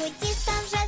Зранку там вже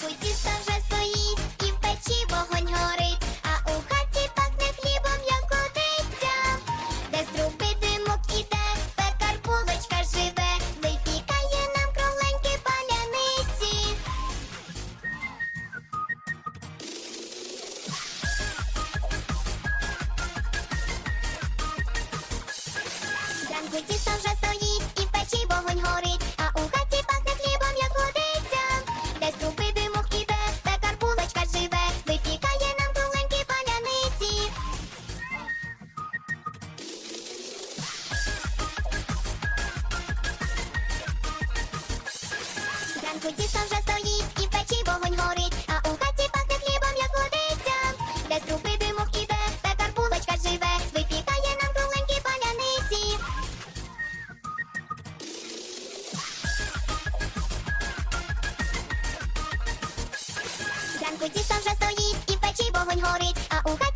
Зранку тісто вже стоїть, і в печі вогонь горить, а у хаті пахне хлібом, як годиться. Де з димок іде, пекар булочка живе, випікає нам кругленькі паляниці. Вже Зранку тісто вже стоїть, і в печі вогонь горить, а у хаті пахне хлібом, як водиться. Де з труби димок іде, пекар булочка живе, випікає нам кругленькі паляниці. Зранку тісто вже стоїть, і в печі вогонь горить, а у хаті